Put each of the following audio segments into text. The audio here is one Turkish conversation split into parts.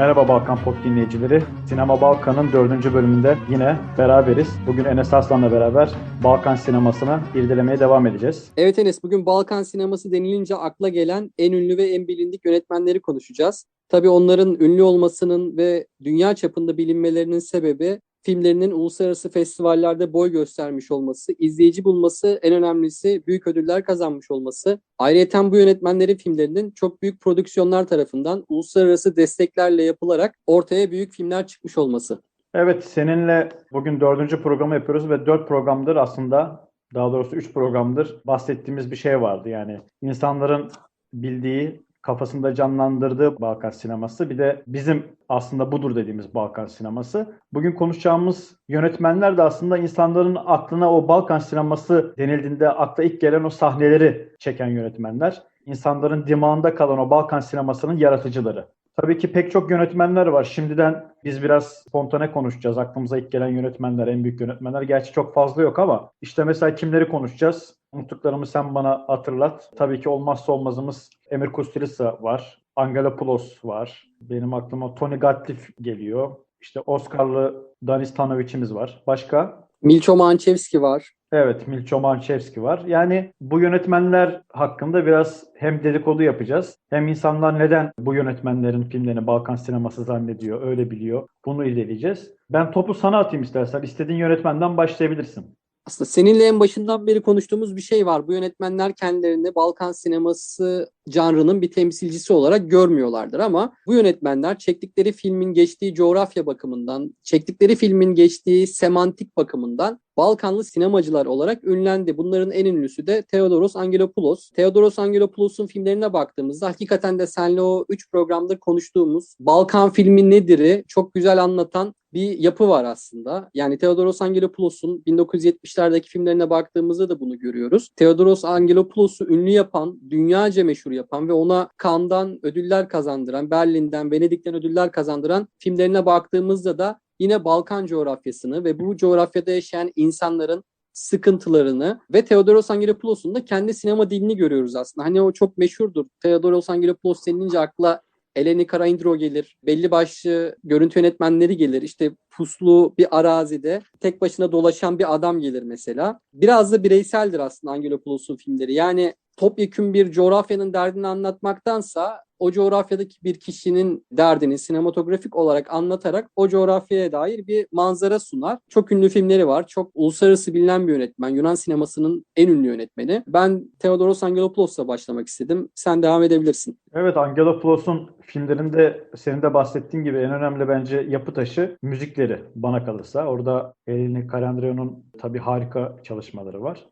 Merhaba Balkan Pop dinleyicileri. Sinema Balkan'ın dördüncü bölümünde yine beraberiz. Bugün Enes Arslan'la beraber Balkan sinemasını irdelemeye devam edeceğiz. Evet Enes, bugün Balkan sineması denilince akla gelen en ünlü ve en bilindik yönetmenleri konuşacağız. Tabii onların ünlü olmasının ve dünya çapında bilinmelerinin sebebi filmlerinin uluslararası festivallerde boy göstermiş olması, izleyici bulması, en önemlisi büyük ödüller kazanmış olması. Ayrıca bu yönetmenlerin filmlerinin çok büyük prodüksiyonlar tarafından uluslararası desteklerle yapılarak ortaya büyük filmler çıkmış olması. Evet, seninle bugün dördüncü programı yapıyoruz ve dört programdır aslında, daha doğrusu üç programdır bahsettiğimiz bir şey vardı. Yani insanların bildiği kafasında canlandırdığı Balkan sineması bir de bizim aslında budur dediğimiz Balkan sineması. Bugün konuşacağımız yönetmenler de aslında insanların aklına o Balkan sineması denildiğinde akla ilk gelen o sahneleri çeken yönetmenler. İnsanların dimağında kalan o Balkan sinemasının yaratıcıları. Tabii ki pek çok yönetmenler var. Şimdiden biz biraz spontane konuşacağız. Aklımıza ilk gelen yönetmenler, en büyük yönetmenler. Gerçi çok fazla yok ama işte mesela kimleri konuşacağız? Unuttuklarımı sen bana hatırlat. Tabii ki olmazsa olmazımız Emir Kusturica var. Angelopoulos var. Benim aklıma Tony Gatliff geliyor. İşte Oscar'lı Danis Tanovic'imiz var. Başka? Milço Mançevski var. Evet, Milço Mançevski var. Yani bu yönetmenler hakkında biraz hem dedikodu yapacağız hem insanlar neden bu yönetmenlerin filmlerini Balkan sineması zannediyor, öyle biliyor. Bunu irdeleyeceğiz. Ben topu sana atayım istersen. İstediğin yönetmenden başlayabilirsin. Aslında seninle en başından beri konuştuğumuz bir şey var. Bu yönetmenler kendilerini Balkan sineması canrının bir temsilcisi olarak görmüyorlardır ama bu yönetmenler çektikleri filmin geçtiği coğrafya bakımından, çektikleri filmin geçtiği semantik bakımından Balkanlı sinemacılar olarak ünlendi. Bunların en ünlüsü de Theodoros Angelopoulos. Theodoros Angelopoulos'un filmlerine baktığımızda hakikaten de senle o 3 programdır konuştuğumuz Balkan filmi nedir'i çok güzel anlatan bir yapı var aslında. Yani Theodoros Angelopoulos'un 1970'lerdeki filmlerine baktığımızda da bunu görüyoruz. Theodoros Angelopoulos'u ünlü yapan, dünyaca meşhur yapan ve ona Cannes'dan ödüller kazandıran, Berlin'den, Venedik'ten ödüller kazandıran filmlerine baktığımızda da yine Balkan coğrafyasını ve bu coğrafyada yaşayan insanların sıkıntılarını ve Theodoros Angelopoulos'un da kendi sinema dilini görüyoruz aslında. Hani o çok meşhurdur. Theodoros Angelopoulos denilince akla Eleni Karaindro gelir. Belli başlı görüntü yönetmenleri gelir. İşte puslu bir arazide tek başına dolaşan bir adam gelir mesela. Biraz da bireyseldir aslında Angelopoulos'un filmleri. Yani topyekün bir coğrafyanın derdini anlatmaktansa o coğrafyadaki bir kişinin derdini sinematografik olarak anlatarak o coğrafyaya dair bir manzara sunar. Çok ünlü filmleri var. Çok uluslararası bilinen bir yönetmen. Yunan sinemasının en ünlü yönetmeni. Ben Theodoros Angelopoulos'la başlamak istedim. Sen devam edebilirsin. Evet Angelopoulos'un filmlerinde senin de bahsettiğin gibi en önemli bence yapı taşı müzikleri bana kalırsa. Orada Eleni Karandreou'nun tabii harika çalışmaları var.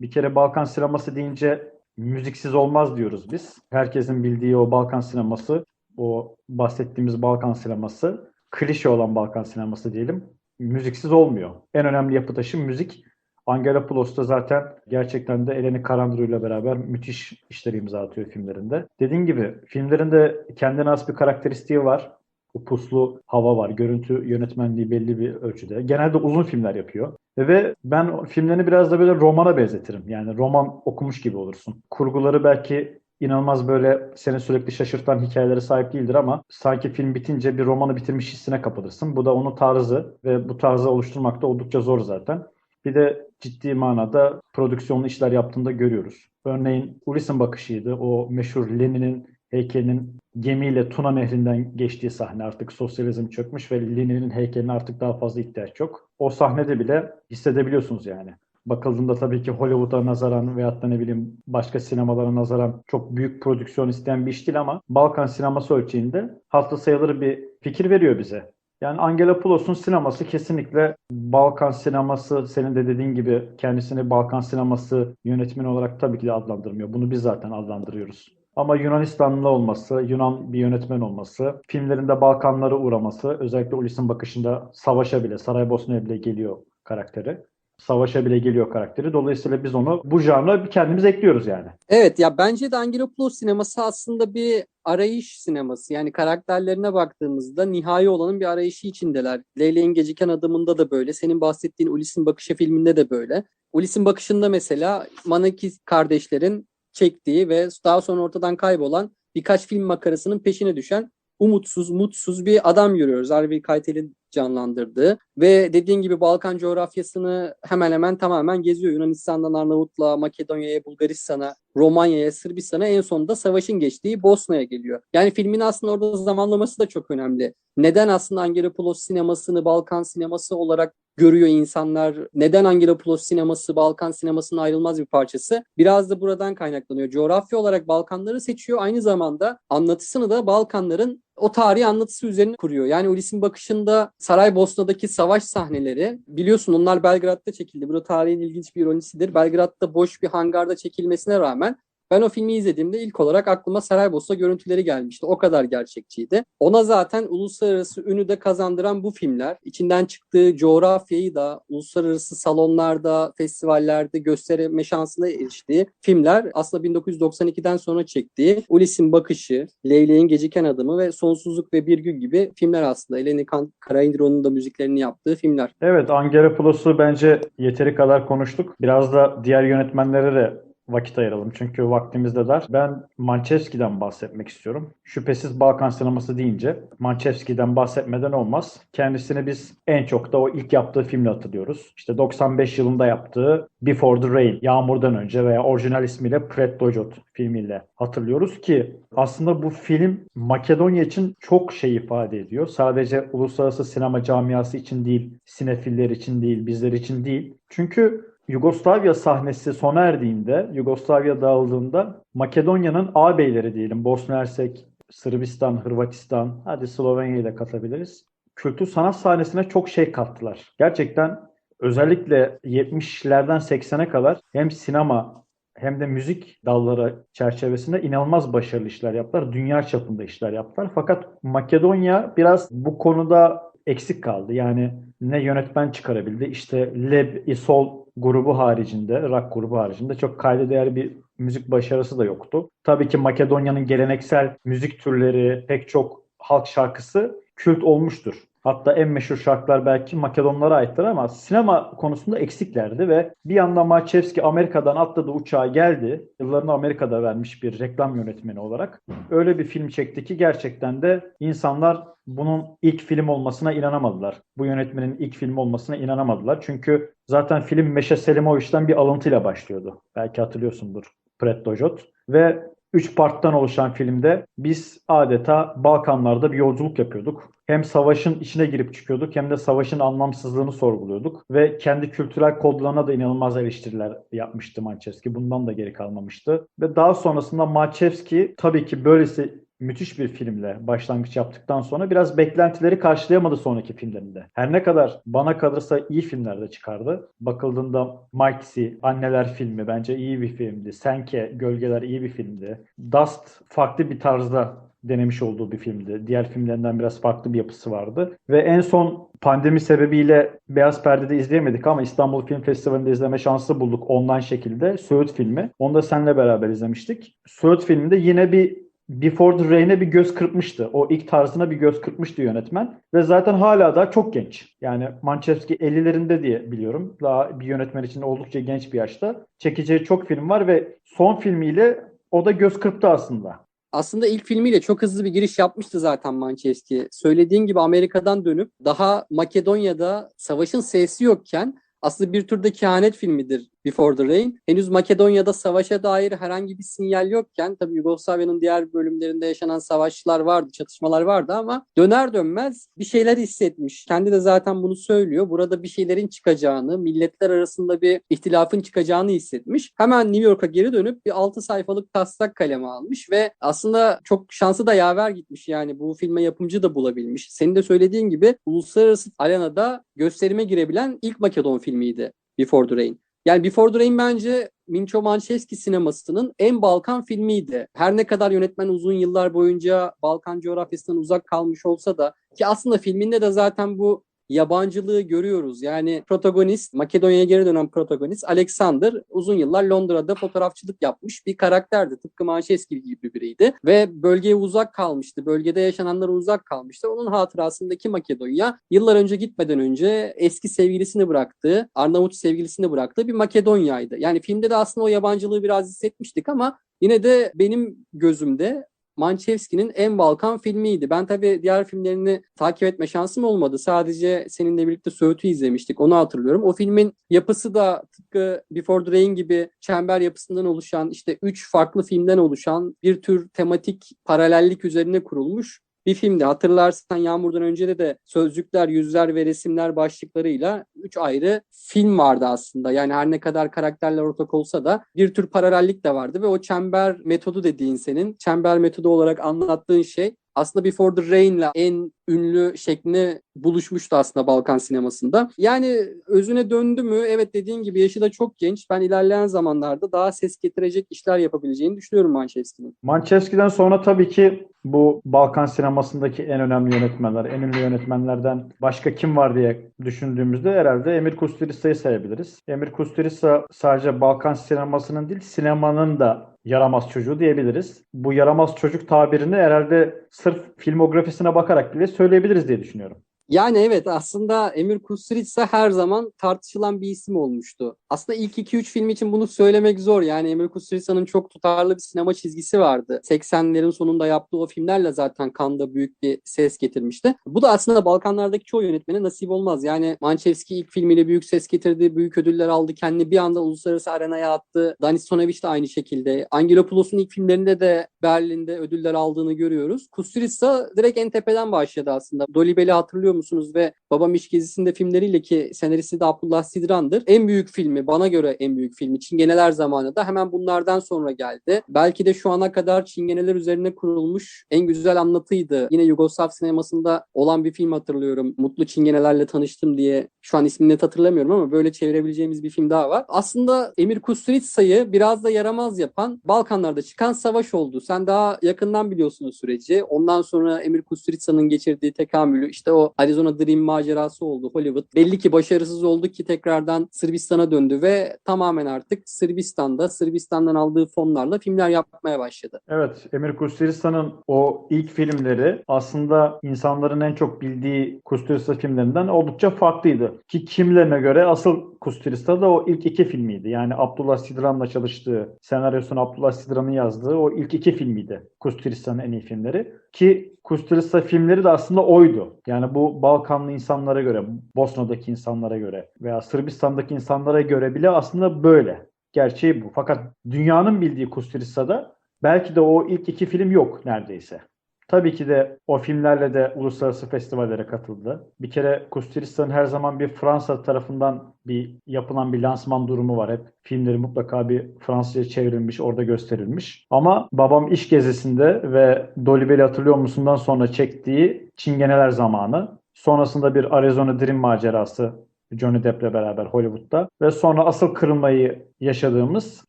Bir kere Balkan sineması deyince müziksiz olmaz diyoruz biz. Herkesin bildiği o Balkan sineması, o bahsettiğimiz Balkan sineması, klişe olan Balkan sineması diyelim, müziksiz olmuyor. En önemli yapı taşı müzik. Angelopoulos da zaten gerçekten de Eleni Karandru ile beraber müthiş işler imza atıyor filmlerinde. Dediğim gibi filmlerinde kendine has bir karakteristiği var. Bu puslu hava var. Görüntü yönetmenliği belli bir ölçüde. Genelde uzun filmler yapıyor. Ve ben filmlerini biraz da böyle romana benzetirim. Yani roman okumuş gibi olursun. Kurguları belki inanılmaz böyle seni sürekli şaşırtan hikayelere sahip değildir ama sanki film bitince bir romanı bitirmiş hissine kapılırsın. Bu da onun tarzı ve bu tarzı oluşturmak da oldukça zor zaten. Bir de ciddi manada prodüksiyonlu işler yaptığında görüyoruz. Örneğin Ulysses'in bakışıydı. O meşhur Lenin'in heykelinin gemiyle Tuna Nehri'nden geçtiği sahne artık sosyalizm çökmüş ve Lenin'in heykeline artık daha fazla ihtiyaç yok. O sahnede bile hissedebiliyorsunuz yani. Bakıldığında tabii ki Hollywood'a nazaran veyahut da ne bileyim başka sinemalara nazaran çok büyük prodüksiyon isteyen bir iş değil ama Balkan sineması ölçeğinde hafta sayılır bir fikir veriyor bize. Yani Angela Poulos'un sineması kesinlikle Balkan sineması senin de dediğin gibi kendisini Balkan sineması yönetmeni olarak tabii ki de adlandırmıyor. Bunu biz zaten adlandırıyoruz. Ama Yunanistanlı olması, Yunan bir yönetmen olması, filmlerinde Balkanlara uğraması, özellikle Ulysses'in bakışında savaşa bile, Saraybosna'ya bile geliyor karakteri. Savaşa bile geliyor karakteri. Dolayısıyla biz onu bu janra kendimiz ekliyoruz yani. Evet ya bence de Angelopoulos sineması aslında bir arayış sineması. Yani karakterlerine baktığımızda nihai olanın bir arayışı içindeler. Leyleğin Geciken Adımında da böyle. Senin bahsettiğin Ulysses'in Bakışı filminde de böyle. Ulysses'in Bakışında mesela Manaki kardeşlerin çektiği ve daha sonra ortadan kaybolan birkaç film makarasının peşine düşen umutsuz, mutsuz bir adam görüyoruz. Harvey Keitel'in canlandırdığı ve dediğin gibi Balkan coğrafyasını hemen hemen tamamen geziyor. Yunanistan'dan Arnavutluğa, Makedonya'ya, Bulgaristan'a, Romanya'ya, Sırbistan'a en sonunda savaşın geçtiği Bosna'ya geliyor. Yani filmin aslında orada zamanlaması da çok önemli. Neden aslında Angelopoulos sinemasını Balkan sineması olarak görüyor insanlar? Neden Angelopoulos sineması Balkan sinemasının ayrılmaz bir parçası? Biraz da buradan kaynaklanıyor. Coğrafya olarak Balkanları seçiyor. Aynı zamanda anlatısını da Balkanların o tarihi anlatısı üzerine kuruyor. Yani Ulis'in bakışında Saraybosna'daki savaş sahneleri biliyorsun onlar Belgrad'da çekildi. Bu da tarihin ilginç bir ironisidir. Belgrad'da boş bir hangarda çekilmesine rağmen ben o filmi izlediğimde ilk olarak aklıma Saraybosna görüntüleri gelmişti. O kadar gerçekçiydi. Ona zaten uluslararası ünü de kazandıran bu filmler, içinden çıktığı coğrafyayı da uluslararası salonlarda, festivallerde gösterme şansına eriştiği filmler aslında 1992'den sonra çektiği Ulis'in Bakışı, Leylek'in Geciken Adımı ve Sonsuzluk ve Bir Gün gibi filmler aslında. Eleni Karaindro'nun da müziklerini yaptığı filmler. Evet, Angelopoulos'u bence yeteri kadar konuştuk. Biraz da diğer yönetmenlere de vakit ayıralım. Çünkü vaktimiz de dar. Ben Manchevski'den bahsetmek istiyorum. Şüphesiz Balkan sineması deyince Manchevski'den bahsetmeden olmaz. Kendisini biz en çok da o ilk yaptığı filmle hatırlıyoruz. İşte 95 yılında yaptığı Before the Rain, Yağmurdan önce veya orijinal ismiyle Pret Dojot filmiyle hatırlıyoruz ki aslında bu film Makedonya için çok şey ifade ediyor. Sadece uluslararası sinema camiası için değil, sinefiller için değil, bizler için değil. Çünkü Yugoslavya sahnesi sona erdiğinde, Yugoslavya dağıldığında Makedonya'nın ağabeyleri diyelim, Bosna Hersek, Sırbistan, Hırvatistan, hadi Slovenya'yı da katabiliriz. Kültür sanat sahnesine çok şey kattılar. Gerçekten özellikle 70'lerden 80'e kadar hem sinema hem de müzik dalları çerçevesinde inanılmaz başarılı işler yaptılar. Dünya çapında işler yaptılar. Fakat Makedonya biraz bu konuda eksik kaldı. Yani ne yönetmen çıkarabildi. İşte Leb Isol grubu haricinde, rock grubu haricinde çok kayda değer bir müzik başarısı da yoktu. Tabii ki Makedonya'nın geleneksel müzik türleri, pek çok halk şarkısı kült olmuştur. Hatta en meşhur şarkılar belki Makedonlara aittir ama sinema konusunda eksiklerdi ve bir anda Maçevski Amerika'dan atladı uçağa geldi. Yıllarını Amerika'da vermiş bir reklam yönetmeni olarak. Öyle bir film çekti ki gerçekten de insanlar bunun ilk film olmasına inanamadılar. Bu yönetmenin ilk film olmasına inanamadılar. Çünkü zaten film Meşe Selimoviç'ten bir alıntıyla başlıyordu. Belki hatırlıyorsundur. Pret Dojot. Ve 3 parttan oluşan filmde biz adeta Balkanlarda bir yolculuk yapıyorduk. Hem savaşın içine girip çıkıyorduk hem de savaşın anlamsızlığını sorguluyorduk. Ve kendi kültürel kodlarına da inanılmaz eleştiriler yapmıştı Manchevski. Bundan da geri kalmamıştı. Ve daha sonrasında Manchevski tabii ki böylesi müthiş bir filmle başlangıç yaptıktan sonra biraz beklentileri karşılayamadı sonraki filmlerinde. Her ne kadar bana kalırsa iyi filmler de çıkardı. Bakıldığında Mighty, Anneler filmi bence iyi bir filmdi. Senke, Gölgeler iyi bir filmdi. Dust farklı bir tarzda denemiş olduğu bir filmdi. Diğer filmlerinden biraz farklı bir yapısı vardı. Ve en son pandemi sebebiyle Beyaz Perde'de izleyemedik ama İstanbul Film Festivali'nde izleme şansı bulduk online şekilde. Söğüt filmi. Onu da seninle beraber izlemiştik. Söğüt filminde yine bir Before the Rain'e bir göz kırpmıştı. O ilk tarzına bir göz kırpmıştı yönetmen. Ve zaten hala da çok genç. Yani Manchevski 50'lerinde diye biliyorum. Daha bir yönetmen için oldukça genç bir yaşta. Çekeceği çok film var ve son filmiyle o da göz kırptı aslında. Aslında ilk filmiyle çok hızlı bir giriş yapmıştı zaten Manchevski. Söylediğin gibi Amerika'dan dönüp daha Makedonya'da savaşın sesi yokken aslında bir türde kehanet filmidir Before the Rain. Henüz Makedonya'da savaşa dair herhangi bir sinyal yokken tabii Yugoslavya'nın diğer bölümlerinde yaşanan savaşlar vardı, çatışmalar vardı ama döner dönmez bir şeyler hissetmiş. Kendi de zaten bunu söylüyor. Burada bir şeylerin çıkacağını, milletler arasında bir ihtilafın çıkacağını hissetmiş. Hemen New York'a geri dönüp bir 6 sayfalık taslak kaleme almış ve aslında çok şansı da yaver gitmiş. Yani bu filme yapımcı da bulabilmiş. Senin de söylediğin gibi uluslararası arenada gösterime girebilen ilk Makedon filmiydi Before the Rain. Yani Before the Rain bence Mincho Manchevski sinemasının en Balkan filmiydi. Her ne kadar yönetmen uzun yıllar boyunca Balkan coğrafyasından uzak kalmış olsa da ki aslında filminde de zaten bu yabancılığı görüyoruz. Yani protagonist, Makedonya'ya geri dönen protagonist Alexander uzun yıllar Londra'da fotoğrafçılık yapmış bir karakterdi. Tıpkı Manşeski gibi biriydi. Ve bölgeye uzak kalmıştı. Bölgede yaşananlara uzak kalmıştı. Onun hatırasındaki Makedonya yıllar önce gitmeden önce eski sevgilisini bıraktığı, Arnavut sevgilisini bıraktığı bir Makedonya'ydı. Yani filmde de aslında o yabancılığı biraz hissetmiştik ama yine de benim gözümde Manchevski'nin en Balkan filmiydi. Ben tabii diğer filmlerini takip etme şansım olmadı. Sadece seninle birlikte Söğüt'ü izlemiştik. Onu hatırlıyorum. O filmin yapısı da tıpkı Before the Rain gibi çember yapısından oluşan işte üç farklı filmden oluşan bir tür tematik paralellik üzerine kurulmuş bir filmdi. Hatırlarsan Yağmur'dan önce de de sözcükler, yüzler ve resimler başlıklarıyla üç ayrı film vardı aslında. Yani her ne kadar karakterler ortak olsa da bir tür paralellik de vardı ve o çember metodu dediğin senin çember metodu olarak anlattığın şey aslında Before the Rain'le en ünlü şeklini buluşmuştu aslında Balkan sinemasında. Yani özüne döndü mü? Evet dediğin gibi yaşı da çok genç. Ben ilerleyen zamanlarda daha ses getirecek işler yapabileceğini düşünüyorum Manchevski'nin. Manchevski'den sonra tabii ki bu Balkan sinemasındaki en önemli yönetmenler, en ünlü yönetmenlerden başka kim var diye düşündüğümüzde herhalde Emir Kusturica'yı sayabiliriz. Emir Kusturica sadece Balkan sinemasının değil, sinemanın da yaramaz çocuğu diyebiliriz. Bu yaramaz çocuk tabirini herhalde sırf filmografisine bakarak bile söyleyebiliriz diye düşünüyorum. Yani evet aslında Emir Kusturica her zaman tartışılan bir isim olmuştu. Aslında ilk 2-3 film için bunu söylemek zor. Yani Emir Kusturica'nın çok tutarlı bir sinema çizgisi vardı. 80'lerin sonunda yaptığı o filmlerle zaten Kanda büyük bir ses getirmişti. Bu da aslında Balkanlardaki çoğu yönetmene nasip olmaz. Yani Manchevski ilk filmiyle büyük ses getirdi, büyük ödüller aldı, kendini bir anda uluslararası arenaya attı. Danis Sonovic de aynı şekilde. Angelopoulos'un ilk filmlerinde de Berlin'de ödüller aldığını görüyoruz. Kusturica direkt en tepeden başladı aslında. Dolibel'i hatırlıyor musunuz ve Babam İş Gezisi'nde filmleriyle ki senaristi de Abdullah Sidran'dır. En büyük filmi, bana göre en büyük filmi Çingeneler zamanı da hemen bunlardan sonra geldi. Belki de şu ana kadar Çingeneler üzerine kurulmuş en güzel anlatıydı. Yine Yugoslav sinemasında olan bir film hatırlıyorum. Mutlu Çingenelerle tanıştım diye. Şu an ismini net hatırlamıyorum ama böyle çevirebileceğimiz bir film daha var. Aslında Emir Kusturica'yı biraz da yaramaz yapan Balkanlarda çıkan savaş oldu. Sen daha yakından biliyorsun o süreci. Ondan sonra Emir Kusturica'nın geçirdiği tekamülü işte o Arizona Dream macerası oldu Hollywood. Belli ki başarısız oldu ki tekrardan Sırbistan'a döndü ve tamamen artık Sırbistan'da Sırbistan'dan aldığı fonlarla filmler yapmaya başladı. Evet, Emir Kusturica'nın o ilk filmleri aslında insanların en çok bildiği Kusturica filmlerinden oldukça farklıydı. Ki kimlerine göre asıl Kusturica da o ilk iki filmiydi. Yani Abdullah Sidran'la çalıştığı, senaryosunu Abdullah Sidran'ın yazdığı o ilk iki filmiydi Kusturica'nın en iyi filmleri. Ki Kusturica filmleri de aslında oydu. Yani bu Balkanlı insanlara göre, Bosna'daki insanlara göre veya Sırbistan'daki insanlara göre bile aslında böyle. Gerçeği bu. Fakat dünyanın bildiği Kusturica'da belki de o ilk iki film yok neredeyse. Tabii ki de o filmlerle de uluslararası festivallere katıldı. Bir kere Kusturica'nın her zaman bir Fransa tarafından bir yapılan bir lansman durumu var. Hep filmleri mutlaka bir Fransızca çevrilmiş, orada gösterilmiş. Ama babam iş gezisinde ve Dolibel'i hatırlıyor musundan sonra çektiği Çingeneler zamanı. Sonrasında bir Arizona Dream macerası Johnny Depp'le beraber Hollywood'da ve sonra asıl kırılmayı yaşadığımız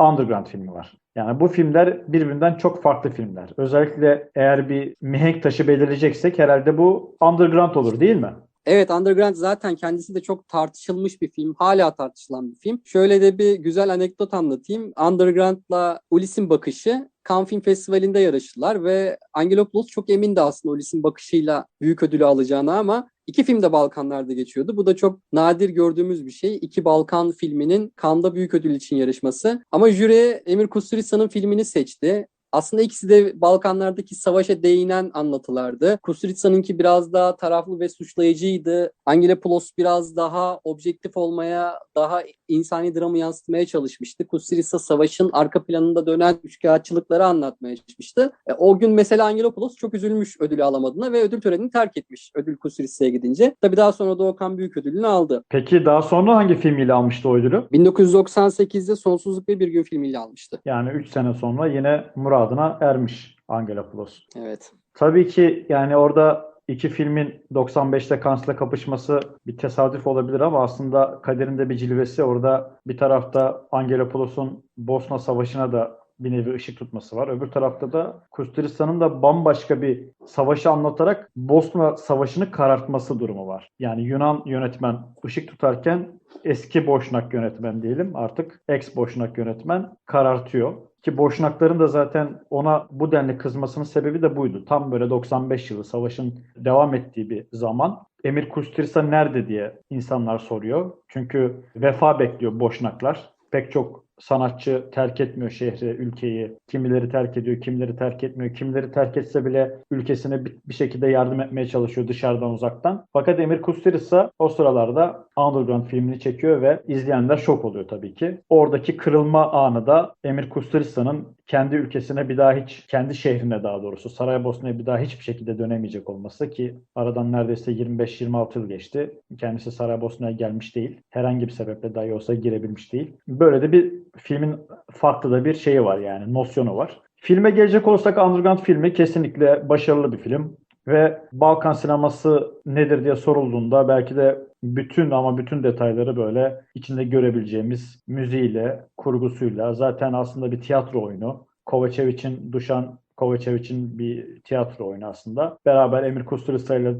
Underground filmi var. Yani bu filmler birbirinden çok farklı filmler. Özellikle eğer bir mihenk taşı belirleyeceksek herhalde bu Underground olur değil mi? Evet Underground zaten kendisi de çok tartışılmış bir film. Hala tartışılan bir film. Şöyle de bir güzel anekdot anlatayım. Underground'la Ulis'in bakışı Cannes Film Festivali'nde yarıştılar ve Angelopoulos çok emindi aslında Ulis'in bakışıyla büyük ödülü alacağını ama iki film de Balkanlarda geçiyordu. Bu da çok nadir gördüğümüz bir şey. İki Balkan filminin Cannes'da büyük ödül için yarışması. Ama jüri Emir Kusturica'nın filmini seçti. Aslında ikisi de Balkanlardaki savaşa değinen anlatılardı. Kusturica'nınki biraz daha taraflı ve suçlayıcıydı. Angelopoulos biraz daha objektif olmaya, daha insani dramı yansıtmaya çalışmıştı. Kusturica savaşın arka planında dönen üçkağıtçılıkları anlatmaya çalışmıştı. E, o gün mesela Angelopoulos çok üzülmüş ödülü alamadığına ve ödül törenini terk etmiş ödül Kusturica'ya gidince. Tabii daha sonra da Okan Büyük ödülünü aldı. Peki daha sonra hangi filmiyle almıştı o ödülü? 1998'de Sonsuzluk ve Bir Gün filmiyle almıştı. Yani 3 sene sonra yine muradına ermiş Angelopoulos. Evet. Tabii ki yani orada iki filmin 95'te Cannes'la kapışması bir tesadüf olabilir ama aslında kaderinde bir cilvesi orada bir tarafta Angelopoulos'un Bosna Savaşı'na da bir nevi ışık tutması var. Öbür tarafta da Kusturica'nın da bambaşka bir savaşı anlatarak Bosna Savaşı'nı karartması durumu var. Yani Yunan yönetmen ışık tutarken eski Boşnak yönetmen diyelim artık ex Boşnak yönetmen karartıyor. Ki Boşnakların da zaten ona bu denli kızmasının sebebi de buydu. Tam böyle 95 yılı savaşın devam ettiği bir zaman. Emir Kusturica nerede diye insanlar soruyor. Çünkü vefa bekliyor Boşnaklar. Pek çok sanatçı terk etmiyor şehri, ülkeyi. Kimileri terk ediyor, kimileri terk etmiyor. Kimileri terk etse bile ülkesine bir, şekilde yardım etmeye çalışıyor dışarıdan uzaktan. Fakat Emir Kusturica o sıralarda Underground filmini çekiyor ve izleyenler şok oluyor tabii ki. Oradaki kırılma anı da Emir Kusturica'nın kendi ülkesine bir daha hiç, kendi şehrine daha doğrusu Saraybosna'ya bir daha hiçbir şekilde dönemeyecek olması ki aradan neredeyse 25-26 yıl geçti. Kendisi Saraybosna'ya gelmiş değil. Herhangi bir sebeple dahi olsa girebilmiş değil. Böyle de bir filmin farklı da bir şeyi var yani nosyonu var. Filme gelecek olursak Underground filmi kesinlikle başarılı bir film. Ve Balkan sineması nedir diye sorulduğunda belki de bütün ama bütün detayları böyle içinde görebileceğimiz müziğiyle, kurgusuyla zaten aslında bir tiyatro oyunu. Kovacevic'in, Duşan Kovacevic'in bir tiyatro oyunu aslında. Beraber Emir Kusturica ile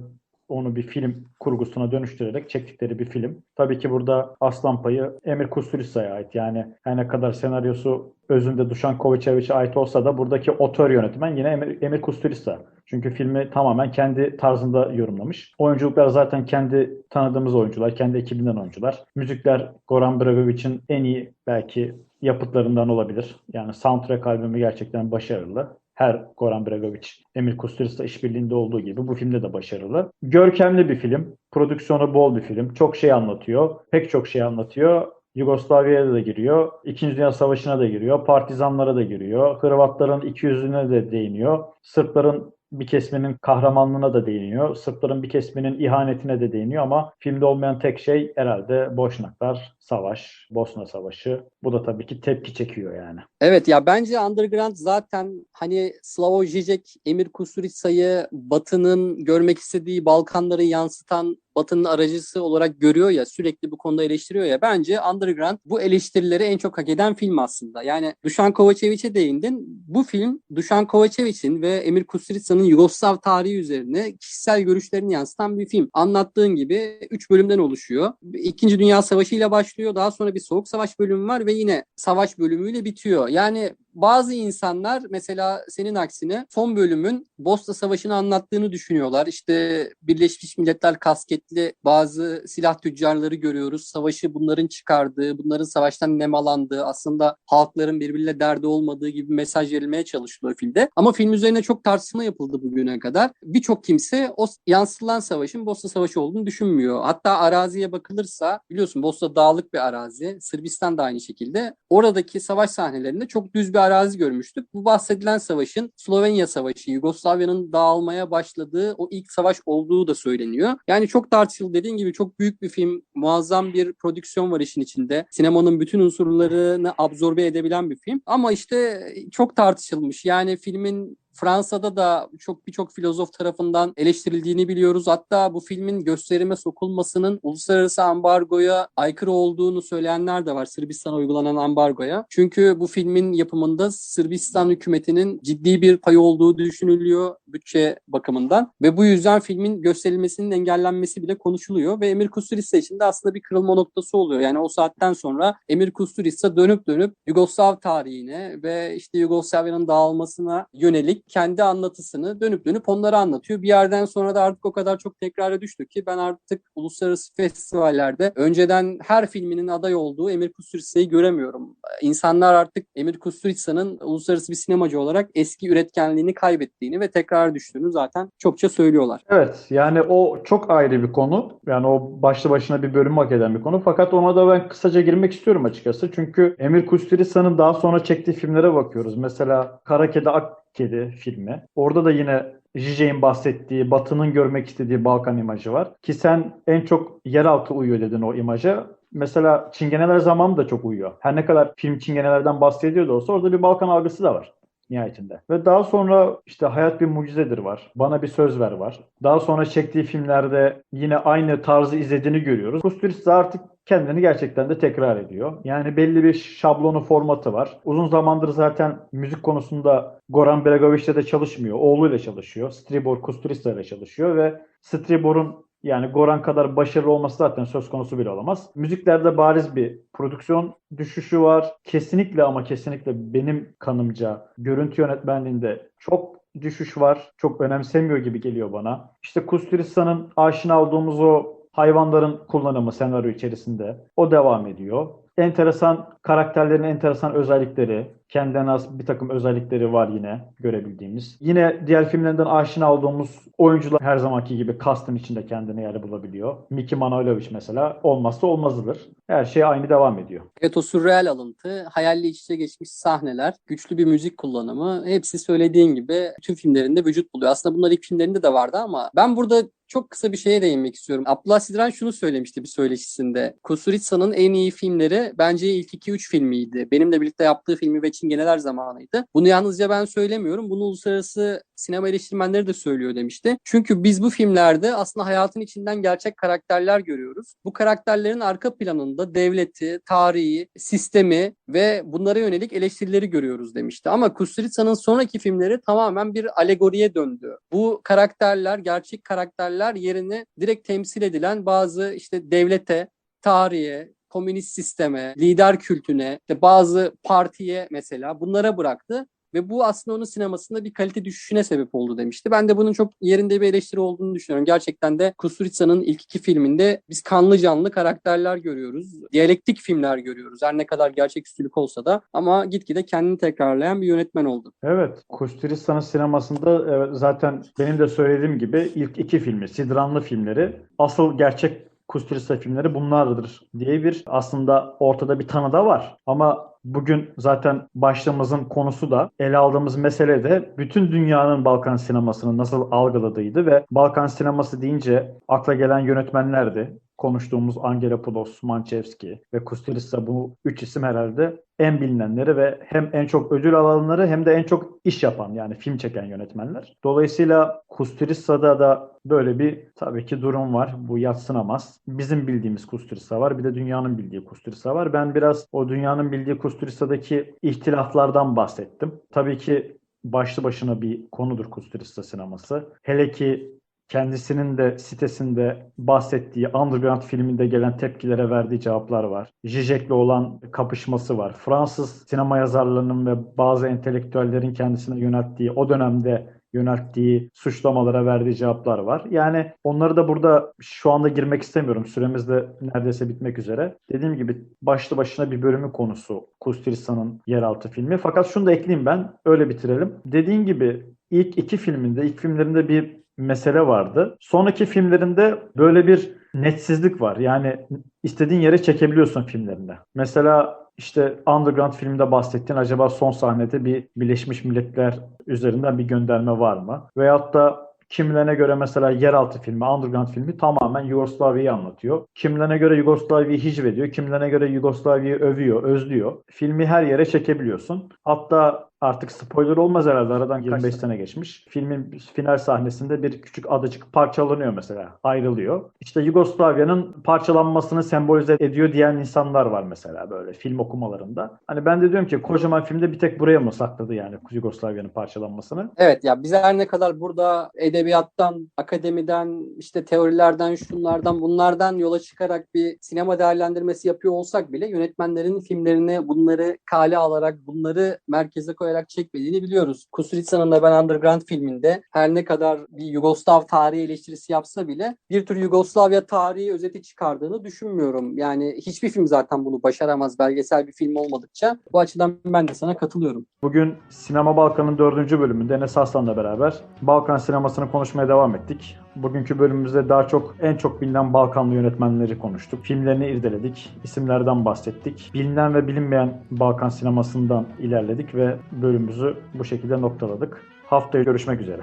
onu bir film kurgusuna dönüştürerek çektikleri bir film. Tabii ki burada aslan payı Emir Kusturica'ya ait. Yani her ne kadar senaryosu özünde Dušan Kovačević'e ait olsa da buradaki otör yönetmen yine Emir, Emir Kusturica. Çünkü filmi tamamen kendi tarzında yorumlamış. Oyunculuklar zaten kendi tanıdığımız oyuncular, kendi ekibinden oyuncular. Müzikler Goran Bregovic'in en iyi belki yapıtlarından olabilir. Yani soundtrack albümü gerçekten başarılı her Goran Bregovic, Emir Kusturica işbirliğinde olduğu gibi bu filmde de başarılı. Görkemli bir film, prodüksiyonu bol bir film. Çok şey anlatıyor, pek çok şey anlatıyor. Yugoslavya'ya da giriyor, İkinci Dünya Savaşı'na da giriyor, partizanlara da giriyor, Hırvatların iki yüzüne de değiniyor, Sırpların bir kesminin kahramanlığına da değiniyor. Sırpların bir kesminin ihanetine de değiniyor ama filmde olmayan tek şey herhalde Boşnaklar, Savaş, Bosna Savaşı. Bu da tabii ki tepki çekiyor yani. Evet ya bence Underground zaten hani Slavoj Žižek, Emir Kusturica'yı Batı'nın görmek istediği Balkanları yansıtan Batı'nın aracısı olarak görüyor ya sürekli bu konuda eleştiriyor ya bence Underground bu eleştirileri en çok hak eden film aslında. Yani Dušan Kovačević'e değindin. Bu film Dušan Kovačević'in ve Emir Kusturica'nın Yugoslav tarihi üzerine kişisel görüşlerini yansıtan bir film. Anlattığın gibi 3 bölümden oluşuyor. İkinci Dünya Savaşı ile başlıyor. Daha sonra bir Soğuk Savaş bölümü var ve yine savaş bölümüyle bitiyor. Yani bazı insanlar mesela senin aksine son bölümün Bosna Savaşı'nı anlattığını düşünüyorlar. İşte Birleşmiş Milletler kasketli bazı silah tüccarları görüyoruz. Savaşı bunların çıkardığı, bunların savaştan nemalandığı, aslında halkların birbiriyle derdi olmadığı gibi mesaj verilmeye çalışılıyor filmde. Ama film üzerine çok tartışma yapıldı bugüne kadar. Birçok kimse o yansıtılan savaşın Bosna Savaşı olduğunu düşünmüyor. Hatta araziye bakılırsa biliyorsun Bosna dağlık bir arazi. Sırbistan da aynı şekilde. Oradaki savaş sahnelerinde çok düz bir arazi görmüştük. Bu bahsedilen savaşın Slovenya Savaşı, Yugoslavya'nın dağılmaya başladığı o ilk savaş olduğu da söyleniyor. Yani çok tartışıldı. Dediğin gibi çok büyük bir film, muazzam bir prodüksiyon var işin içinde. Sinemanın bütün unsurlarını absorbe edebilen bir film. Ama işte çok tartışılmış. Yani filmin Fransa'da da çok birçok filozof tarafından eleştirildiğini biliyoruz. Hatta bu filmin gösterime sokulmasının uluslararası ambargoya aykırı olduğunu söyleyenler de var. Sırbistan'a uygulanan ambargoya. Çünkü bu filmin yapımında Sırbistan hükümetinin ciddi bir payı olduğu düşünülüyor bütçe bakımından ve bu yüzden filmin gösterilmesinin engellenmesi bile konuşuluyor ve Emir Kusturica için de aslında bir kırılma noktası oluyor. Yani o saatten sonra Emir Kusturica dönüp dönüp Yugoslav tarihine ve işte Yugoslavya'nın dağılmasına yönelik kendi anlatısını dönüp dönüp onları anlatıyor. Bir yerden sonra da artık o kadar çok tekrara düştü ki ben artık uluslararası festivallerde önceden her filminin aday olduğu Emir Kusturica'yı göremiyorum. İnsanlar artık Emir Kusturica'nın uluslararası bir sinemacı olarak eski üretkenliğini kaybettiğini ve tekrar düştüğünü zaten çokça söylüyorlar. Evet yani o çok ayrı bir konu. Yani o başlı başına bir bölüm hak eden bir konu. Fakat ona da ben kısaca girmek istiyorum açıkçası. Çünkü Emir Kusturica'nın daha sonra çektiği filmlere bakıyoruz. Mesela Kara Kedi Ak Kedi filmi. Orada da yine Jijek'in bahsettiği, Batı'nın görmek istediği Balkan imajı var. Ki sen en çok yeraltı uyuyor dedin o imaja. Mesela Çingeneler zamanı da çok uyuyor. Her ne kadar film Çingenelerden bahsediyor da olsa orada bir Balkan algısı da var nihayetinde. Ve daha sonra işte Hayat Bir Mucizedir var. Bana Bir Söz Ver var. Daha sonra çektiği filmlerde yine aynı tarzı izlediğini görüyoruz. Kusturica artık kendini gerçekten de tekrar ediyor. Yani belli bir şablonu formatı var. Uzun zamandır zaten müzik konusunda Goran Bregovic'le de çalışmıyor. Oğluyla çalışıyor. Stribor Kusturica ile çalışıyor ve Stribor'un yani Goran kadar başarılı olması zaten söz konusu bile olamaz. Müziklerde bariz bir prodüksiyon düşüşü var. Kesinlikle ama kesinlikle benim kanımca görüntü yönetmenliğinde çok düşüş var. Çok önemsemiyor gibi geliyor bana. İşte Kusturica'nın aşina olduğumuz o hayvanların kullanımı senaryo içerisinde o devam ediyor. enteresan karakterlerin enteresan özellikleri, kendine has bir takım özellikleri var yine görebildiğimiz. Yine diğer filmlerinden aşina olduğumuz oyuncular her zamanki gibi kastın içinde kendine yer bulabiliyor. Mickey Manojlovic mesela olmazsa olmazıdır. Her şey aynı devam ediyor. Evet o sürreal alıntı, hayalle iç içe geçmiş sahneler, güçlü bir müzik kullanımı hepsi söylediğin gibi bütün filmlerinde vücut buluyor. Aslında bunlar ilk filmlerinde de vardı ama ben burada çok kısa bir şeye değinmek istiyorum. Abdullah Sidran şunu söylemişti bir söyleşisinde. Kusturica'nın en iyi filmleri bence ilk 2-3 filmiydi. Benimle birlikte yaptığı filmi ve Çingeneler zamanıydı. Bunu yalnızca ben söylemiyorum. Bunu uluslararası sinema eleştirmenleri de söylüyor demişti. Çünkü biz bu filmlerde aslında hayatın içinden gerçek karakterler görüyoruz. Bu karakterlerin arka planında devleti, tarihi, sistemi ve bunlara yönelik eleştirileri görüyoruz demişti. Ama Kusturica'nın sonraki filmleri tamamen bir alegoriye döndü. Bu karakterler, gerçek karakterler yerine direkt temsil edilen bazı işte devlete, tarihe, komünist sisteme, lider kültüne, işte bazı partiye mesela bunlara bıraktı. Ve bu aslında onun sinemasında bir kalite düşüşüne sebep oldu demişti. Ben de bunun çok yerinde bir eleştiri olduğunu düşünüyorum. Gerçekten de Kusturica'nın ilk iki filminde biz kanlı canlı karakterler görüyoruz. Diyalektik filmler görüyoruz. Her ne kadar gerçeküstülük olsa da ama gitgide kendini tekrarlayan bir yönetmen oldu. Evet, Kusturica'nın sinemasında evet, zaten benim de söylediğim gibi ilk iki filmi, Sidranlı filmleri, asıl gerçek Kusturica filmleri bunlardır diye bir aslında ortada bir tanı da var. Ama bugün zaten başlığımızın konusu da ele aldığımız mesele de bütün dünyanın Balkan sinemasını nasıl algıladığıydı ve Balkan sineması deyince akla gelen yönetmenlerdi. Konuştuğumuz Angelopoulos, Manchevski ve Kusturica bu üç isim herhalde en bilinenleri ve hem en çok ödül alanları hem de en çok iş yapan yani film çeken yönetmenler. Dolayısıyla Kusturica'da da böyle bir tabii ki durum var. Bu yatsınamaz. Bizim bildiğimiz Kusturica var. Bir de dünyanın bildiği Kusturica var. Ben biraz o dünyanın bildiği Kusturica'daki ihtilaflardan bahsettim. Tabii ki başlı başına bir konudur Kusturica sineması. Hele ki kendisinin de sitesinde bahsettiği Underground filminde gelen tepkilere verdiği cevaplar var. Zizek'le olan kapışması var. Fransız sinema yazarlarının ve bazı entelektüellerin kendisine yönelttiği o dönemde yönelttiği suçlamalara verdiği cevaplar var. Yani onları da burada şu anda girmek istemiyorum. Süremiz de neredeyse bitmek üzere. Dediğim gibi başlı başına bir bölümü konusu Kusturica'nın yeraltı filmi. Fakat şunu da ekleyeyim ben. Öyle bitirelim. Dediğim gibi ilk iki filminde, ilk filmlerinde bir mesele vardı. Sonraki filmlerinde böyle bir netsizlik var. Yani istediğin yere çekebiliyorsun filmlerinde. Mesela işte Underground filminde bahsettiğin acaba son sahnede bir Birleşmiş Milletler üzerinden bir gönderme var mı? Veyahut da Kimilerine göre mesela yeraltı filmi, underground filmi tamamen Yugoslavya'yı anlatıyor. Kimilerine göre Yugoslavya'yı hicvediyor, kimilerine göre Yugoslavya'yı övüyor, özlüyor. Filmi her yere çekebiliyorsun. Hatta artık spoiler olmaz herhalde aradan 25 sene geçmiş. Filmin final sahnesinde bir küçük adacık parçalanıyor mesela, ayrılıyor. İşte Yugoslavya'nın parçalanmasını sembolize ediyor diyen insanlar var mesela böyle film okumalarında. Hani ben de diyorum ki kocaman filmde bir tek buraya mı sakladı yani Yugoslavya'nın parçalanmasını? Evet ya biz her ne kadar burada edebiyattan, akademiden, işte teorilerden, şunlardan, bunlardan yola çıkarak bir sinema değerlendirmesi yapıyor olsak bile yönetmenlerin filmlerini bunları kale alarak, bunları merkeze koyarak çekmediğini biliyoruz. Kusurica'nın da ben Underground filminde her ne kadar bir Yugoslav tarihi eleştirisi yapsa bile bir tür Yugoslavya tarihi özeti çıkardığını düşünmüyorum. Yani hiçbir film zaten bunu başaramaz belgesel bir film olmadıkça. Bu açıdan ben de sana katılıyorum. Bugün Sinema Balkan'ın dördüncü bölümünde Enes Aslan'la beraber Balkan sinemasını konuşmaya devam ettik. Bugünkü bölümümüzde daha çok en çok bilinen Balkanlı yönetmenleri konuştuk. Filmlerini irdeledik, isimlerden bahsettik. Bilinen ve bilinmeyen Balkan sinemasından ilerledik ve bölümümüzü bu şekilde noktaladık. Haftaya görüşmek üzere.